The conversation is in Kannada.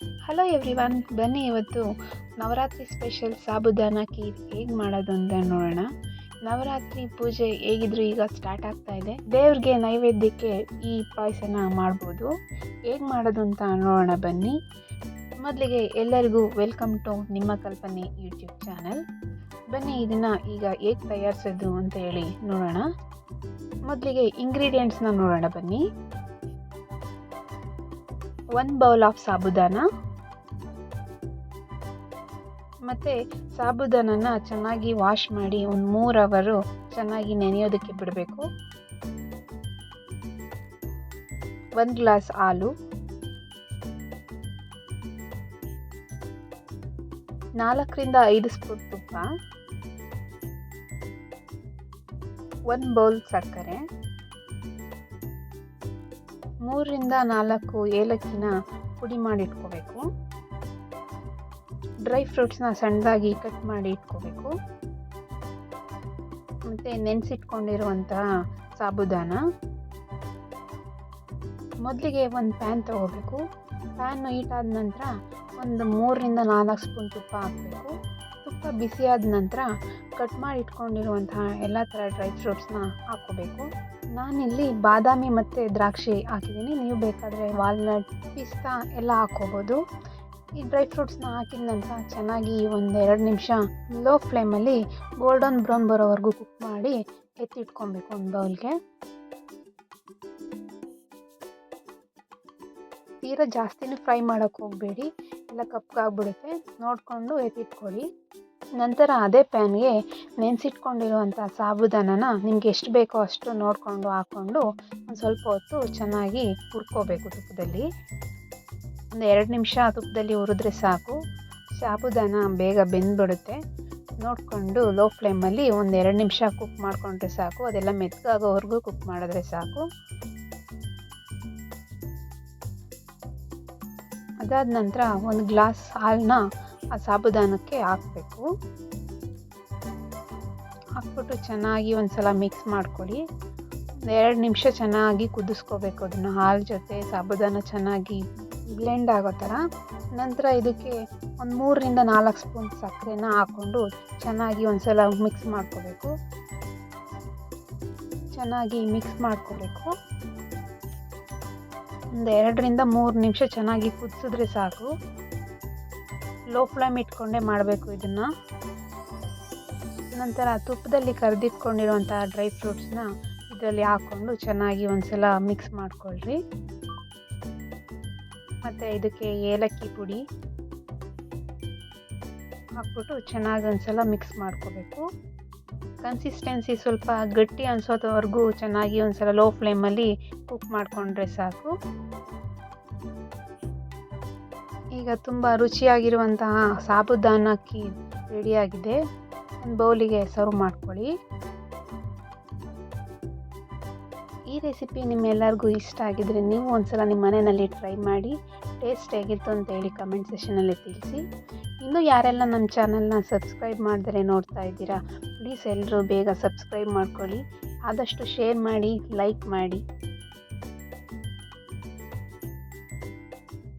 ಹಲೋ ಎವ್ರಿವನ್ ಬನ್ನಿ ಇವತ್ತು ನವರಾತ್ರಿ ಸ್ಪೆಷಲ್ ಸಾಬುದಾನ ಖೀರ್ ಹೇಗೆ ಮಾಡೋದು ಅಂತ ನೋಡೋಣ. ನವರಾತ್ರಿ ಪೂಜೆ ಹೇಗಿದ್ರು ಈಗ ಸ್ಟಾರ್ಟ್ ಆಗ್ತಾ ಇದೆ. ದೇವ್ರಿಗೆ ನೈವೇದ್ಯಕ್ಕೆ ಈ ಪಾಯಸನ ಮಾಡ್ಬೋದು. ಹೇಗೆ ಮಾಡೋದು ಅಂತ ನೋಡೋಣ ಬನ್ನಿ. ಮೊದಲಿಗೆ ಎಲ್ಲರಿಗೂ ವೆಲ್ಕಮ್ ಟು ನಿಮ್ಮ ಕಲ್ಪನೆ ಯೂಟ್ಯೂಬ್ ಚಾನಲ್ ಬನ್ನಿ ಇದನ್ನು ಈಗ ಹೇಗೆ ತಯಾರಿಸೋದು ಅಂತ ಹೇಳಿ ನೋಡೋಣ. ಮೊದಲಿಗೆ ಇಂಗ್ರೀಡಿಯೆಂಟ್ಸ್ನ ನೋಡೋಣ ಬನ್ನಿ. One bowl of sabudana. ಮತ್ತು ಸಾಬುದಾನನ ಚೆನ್ನಾಗಿ ವಾಶ್ ಮಾಡಿ ಒಂದು ಮೂರು ಅವರು ಚೆನ್ನಾಗಿ ನೆನೆಯೋದಕ್ಕೆ ಬಿಡಬೇಕು. ಒಂದು ಗ್ಲಾಸ್ ಹಾಲು. ನಾಲ್ಕರಿಂದ ಐದು ಸ್ಪೂನ್ ತುಪ್ಪ. ಒಂದು ಬೌಲ್ ಸಕ್ಕರೆ. ಮೂರರಿಂದ ನಾಲ್ಕು ಏಲಕ್ಕಿನ ಪುಡಿ ಮಾಡಿ ಇಟ್ಕೋಬೇಕು. ಡ್ರೈ ಫ್ರೂಟ್ಸ್ನ ಸಣ್ಣದಾಗಿ ಕಟ್ ಮಾಡಿ ಇಟ್ಕೋಬೇಕು. ಮತ್ತು ನೆನೆಸಿಟ್ಕೊಂಡಿರುವಂತಹ ಸಾಬುದಾನ. ಮೊದಲಿಗೆ ಒಂದು ಪ್ಯಾನ್ ತೊಗೋಬೇಕು. ಪ್ಯಾನ್ ಹೀಟಾದ ನಂತರ ಒಂದು ಮೂರರಿಂದ ನಾಲ್ಕು ಸ್ಪೂನ್ ತುಪ್ಪ ಹಾಕಬೇಕು. ತುಪ್ಪ ಬಿಸಿಯಾದ ನಂತರ ಕಟ್ ಮಾಡಿ ಇಟ್ಕೊಂಡಿರುವಂತಹ ಎಲ್ಲ ಥರ ಡ್ರೈ ಫ್ರೂಟ್ಸ್ನ ಹಾಕ್ಕೋಬೇಕು. ನಾನಿಲ್ಲಿ ಬಾದಾಮಿ ಮತ್ತು ದ್ರಾಕ್ಷಿ ಹಾಕಿದ್ದೀನಿ. ನೀವು ಬೇಕಾದರೆ ವಾಲ್ನಟ್ ಪಿಸ್ತಾ ಎಲ್ಲ ಹಾಕ್ಕೋಬೋದು. ಈ ಡ್ರೈ ಫ್ರೂಟ್ಸ್ನ ಹಾಕಿದ ನಂತರ ಚೆನ್ನಾಗಿ ಒಂದು ಎರಡು ನಿಮಿಷ ಲೋ ಫ್ಲೇಮಲ್ಲಿ ಗೋಲ್ಡನ್ ಬ್ರೌನ್ ಬರೋವರೆಗೂ ಕುಕ್ ಮಾಡಿ ಎತ್ತಿಟ್ಕೊಬೇಕು ಒಂದು ಬೌಲ್ಗೆ ತೀರಾ ಜಾಸ್ತಿನೂ ಫ್ರೈ ಮಾಡೋಕ್ಕೆ ಹೋಗಬೇಡಿ. ಎಲ್ಲ ಕಪ್ಪಾಗ್ಬಿಡುತ್ತೆ. ನೋಡಿಕೊಂಡು ಎತ್ತಿಟ್ಕೊಳ್ಳಿ. ನಂತರ ಅದೇ ಪ್ಯಾನ್ಗೆ ನೆನೆಸಿಟ್ಕೊಂಡಿರುವಂಥ ಸಾಬುದಾನನ ನಿಮ್ಗೆ ಎಷ್ಟು ಬೇಕೋ ಅಷ್ಟು ನೋಡಿಕೊಂಡು ಹಾಕ್ಕೊಂಡು ಒಂದು ಸ್ವಲ್ಪ ಹೊತ್ತು ಚೆನ್ನಾಗಿ ಹುರ್ಕೋಬೇಕು ತುಪ್ಪದಲ್ಲಿ. ಒಂದು ಎರಡು ನಿಮಿಷ ತುಪ್ಪದಲ್ಲಿ ಹುರಿದ್ರೆ ಸಾಕು. ಸಾಬುದಾನ ಬೇಗ ಬೆಂದ್ಬಿಡುತ್ತೆ. ನೋಡಿಕೊಂಡು ಲೋ ಫ್ಲೇಮಲ್ಲಿ ಒಂದು ಎರಡು ನಿಮಿಷ ಕುಕ್ ಮಾಡಿಕೊಂಡ್ರೆ ಸಾಕು. ಅದೆಲ್ಲ ಮೆತ್ತಗಾಗೋವರೆಗೂ ಕುಕ್ ಮಾಡಿದ್ರೆ ಸಾಕು. ಅದಾದ ನಂತರ ಒಂದು ಗ್ಲಾಸ್ ಹಾಲನ್ನ ಆ ಸಾಬುದಾನಕ್ಕೆ ಹಾಕಬೇಕು. ಹಾಕ್ಬಿಟ್ಟು ಚೆನ್ನಾಗಿ ಒಂದು ಸಲ ಮಿಕ್ಸ್ ಮಾಡ್ಕೊಳ್ಳಿ ಎರಡು ನಿಮಿಷ ಚೆನ್ನಾಗಿ ಕುದಿಸ್ಕೋಬೇಕು ಅದನ್ನು. ಹಾಲು ಜೊತೆ ಸಾಬುದಾನ ಚೆನ್ನಾಗಿ ಬ್ಲೆಂಡ್ ಆಗೋ ಥರ ನಂತರ ಇದಕ್ಕೆ ಒಂದು ಮೂರರಿಂದ ನಾಲ್ಕು ಸ್ಪೂನ್ ಸಕ್ಕರೆನ ಹಾಕ್ಕೊಂಡು ಚೆನ್ನಾಗಿ ಒಂದು ಸಲ ಮಿಕ್ಸ್ ಮಾಡ್ಕೋಬೇಕು. ಚೆನ್ನಾಗಿ ಮಿಕ್ಸ್ ಮಾಡ್ಕೋಬೇಕು. ಒಂದು ಎರಡರಿಂದ ಮೂರು ನಿಮಿಷ ಚೆನ್ನಾಗಿ ಕುದಿಸಿದ್ರೆ ಸಾಕು. ಲೋ ಫ್ಲೇಮ್ ಇಟ್ಕೊಂಡೇ ಮಾಡಬೇಕು ಇದನ್ನು. ನಂತರ ತುಪ್ಪದಲ್ಲಿ ಕರೆದಿಟ್ಕೊಂಡಿರುವಂಥ ಡ್ರೈ ಫ್ರೂಟ್ಸ್ನ ಇದರಲ್ಲಿ ಹಾಕ್ಕೊಂಡು ಚೆನ್ನಾಗಿ ಒಂದ್ಸಲ ಮಿಕ್ಸ್ ಮಾಡ್ಕೊಳ್ರಿ. ಮತ್ತು ಇದಕ್ಕೆ ಏಲಕ್ಕಿ ಪುಡಿ ಹಾಕ್ಬಿಟ್ಟು ಚೆನ್ನಾಗಿ ಒಂದ್ಸಲ ಮಿಕ್ಸ್ ಮಾಡ್ಕೋಬೇಕು. ಕನ್ಸಿಸ್ಟೆನ್ಸಿ ಸ್ವಲ್ಪ ಗಟ್ಟಿ ಅನ್ಸೋದವರೆಗೂ ಚೆನ್ನಾಗಿ ಒಂದ್ಸಲ ಲೋ ಫ್ಲೇಮಲ್ಲಿ ಕುಕ್ ಮಾಡಿಕೊಂಡ್ರೆ ಸಾಕು. ಈಗ ತುಂಬ ರುಚಿಯಾಗಿರುವಂತಹ ಸಾಬುದಾನ ಅಕ್ಕಿ ರೆಡಿಯಾಗಿದೆ. ಒಂದು ಬೌಲಿಗೆ ಸರ್ವ್ ಮಾಡ್ಕೊಳ್ಳಿ. ಈ ರೆಸಿಪಿ ನಿಮ್ಮೆಲ್ಲರಿಗೂ ಇಷ್ಟ ಆಗಿದರೆ ನೀವು ಒಂದ್ಸಲ ನಿಮ್ಮ ಮನೆಯಲ್ಲಿ ಟ್ರೈ ಮಾಡಿ. ಟೇಸ್ಟ್ ಹೇಗಿತ್ತು ಅಂತ ಹೇಳಿ ಕಮೆಂಟ್ ಸೆಷನಲ್ಲಿ ತಿಳಿಸಿ. ಇನ್ನೂ ಯಾರೆಲ್ಲ ನಮ್ಮ ಚಾನಲ್ನ ಸಬ್ಸ್ಕ್ರೈಬ್ ಮಾಡಿದರೆ ನೋಡ್ತಾ ಇದ್ದೀರಾ ಪ್ಲೀಸ್ ಎಲ್ಲರೂ ಬೇಗ ಸಬ್ಸ್ಕ್ರೈಬ್ ಮಾಡ್ಕೊಳ್ಳಿ. ಆದಷ್ಟು ಶೇರ್ ಮಾಡಿ ಲೈಕ್ ಮಾಡಿ.